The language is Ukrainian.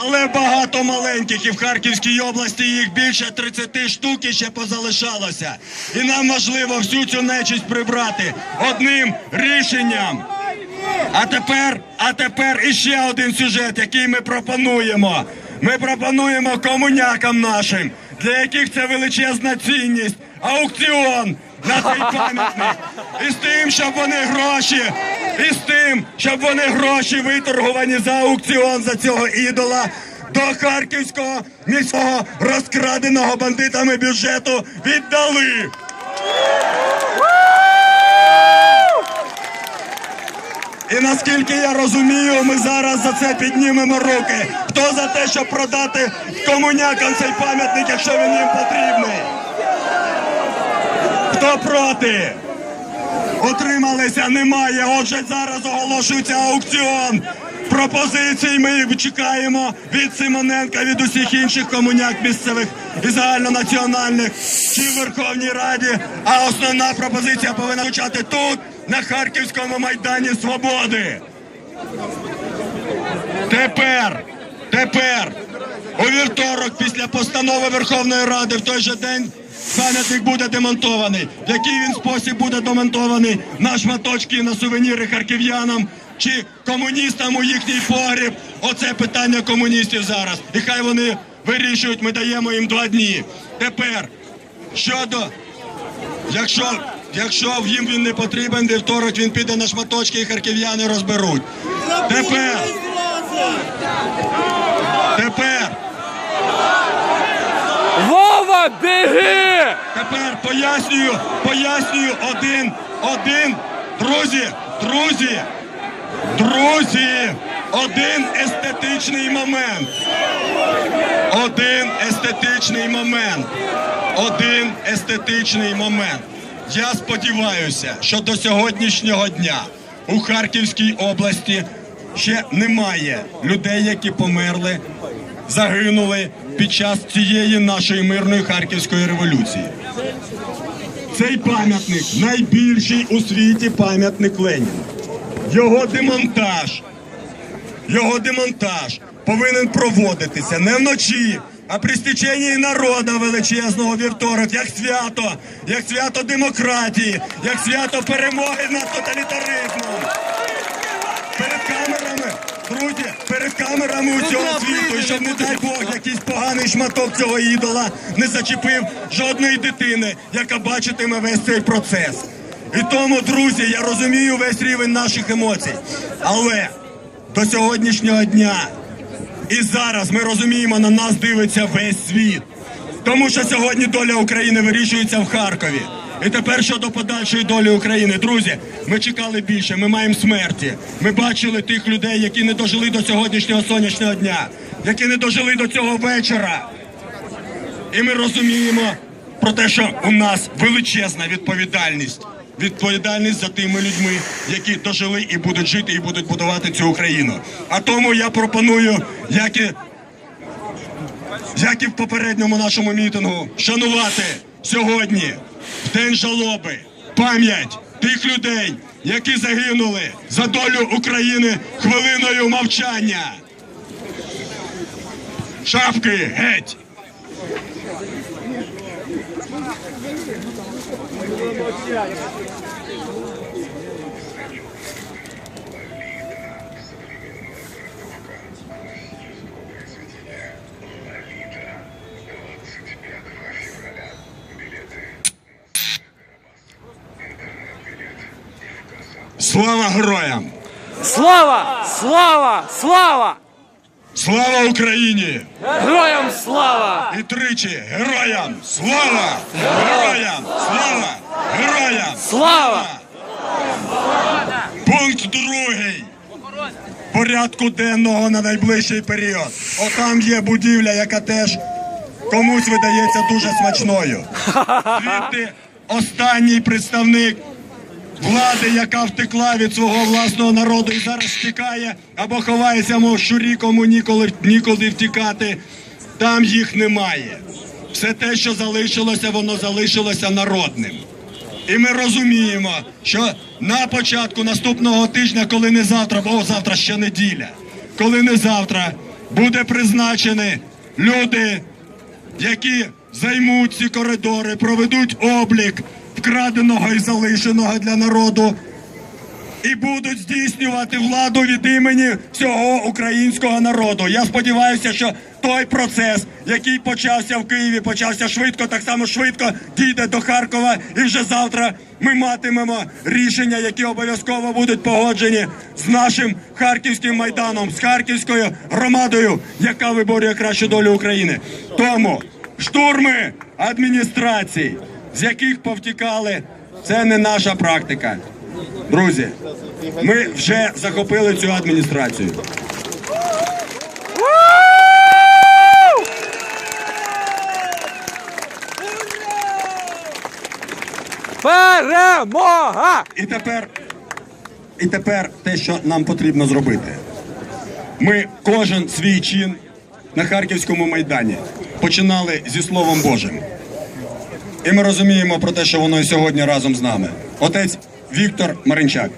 Але багато маленьких і в Харківській області їх більше 30 штук ще позалишалося. І нам важливо всю цю нечисть прибрати одним рішенням. А тепер, а тепер іще один сюжет, який ми пропонуємо. Ми пропонуємо комунякам нашим, для яких це величезна цінність, аукціон на цей пам'ятник. І з тим, щоб вони гроші, і з тим, щоб вони гроші виторгувані за аукціон за цього ідола до харківського міського розкраденого бандитами бюджету віддали. І наскільки я розумію, ми зараз за це піднімемо руки. Хто за те, щоб продати комунякам цей пам'ятник, якщо він їм потрібний? Хто проти? Утрималися немає. Отже, зараз оголошується аукціон. Пропозицій ми чекаємо від Симоненка, від усіх інших комуняк місцевих і загальнонаціональних чи в Верховній Раді. А основна пропозиція повинна звучати тут, на Харківському майдані Свободи. Тепер, тепер, у вівторок, після постанови Верховної Ради, в той же день пам'ятник буде демонтований. В який він спосіб буде демонтований на шматочки, на сувеніри харків'янам чи комуністам у їхній погріб? Оце питання комуністів зараз. І хай вони вирішують, ми даємо їм два дні. Тепер щодо Якщо, якщо їм він не потрібен, вівторок він піде на шматочки і харків'яни розберуть. Тепер, тепер, Вова, біги! Тепер пояснюю, пояснюю один, один, друзі, друзі, друзі, один естетичний момент. Один естетичний момент. Один естетичний момент. Я сподіваюся, що до сьогоднішнього дня у Харківській області ще немає людей, які померли, загинули під час цієї нашої мирної харківської революції. Цей пам'ятник найбільший у світі пам'ятник Леніна. Його демонтаж його демонтаж повинен проводитися не вночі, а при стеченні народу величезного вівторок, як свято, як свято демократії, як свято перемоги над тоталітаризмом. Перед камерами, друзі, перед камерами усього світу, і щоб, не дай Бог, якийсь поганий шматок цього ідола не зачепив жодної дитини, яка бачитиме весь цей процес. І тому, друзі, я розумію весь рівень наших емоцій. Але до сьогоднішнього дня і зараз ми розуміємо, на нас дивиться весь світ. Тому що сьогодні доля України вирішується в Харкові. І тепер щодо подальшої долі України, друзі, ми чекали більше. Ми маємо смерті. Ми бачили тих людей, які не дожили до сьогоднішнього сонячного дня, які не дожили до цього вечора. І ми розуміємо про те, що у нас величезна відповідальність. Відповідальність за тими людьми, які дожили і будуть жити, і будуть будувати цю Україну. А тому я пропоную, як і, як і в попередньому нашому мітингу, шанувати сьогодні, в день жалоби, пам'ять тих людей, які загинули за долю України хвилиною мовчання. Шапки геть! Слава героям! Слава! Слава! Слава! Слава Україні! Героям слава! І тричі героям! Слава! Героям! Слава! Героям! Слава! Пункт другий. Порядку денного на найближчий період. Отам є будівля, яка теж комусь видається дуже смачною. Звідти останній представник влади, яка втекла від свого власного народу і зараз втікає або ховається, мов щурі, кому ніколи, ніколи втікати. Там їх немає. Все те, що залишилося, воно залишилося народним. І ми розуміємо, що на початку наступного тижня, коли не завтра, бо завтра ще неділя, коли не завтра, буде призначені люди, які займуть ці коридори, проведуть облік вкраденого і залишеного для народу і будуть здійснювати владу від імені всього українського народу. Я сподіваюся, що той процес, який почався в Києві, почався швидко, так само швидко дійде до Харкова. І вже завтра ми матимемо рішення, які обов'язково будуть погоджені з нашим харківським майданом, з харківською громадою, яка виборює кращу долю України. Тому штурми адміністрацій, з яких повтікали, це не наша практика. Друзі, ми вже захопили цю адміністрацію. Перемога! І тепер, і тепер те, що нам потрібно зробити. Ми кожен свій чин на Харківському майдані починали зі Словом Божим. І ми розуміємо про те, що воно і сьогодні разом з нами. Отець Віктор Маринчак.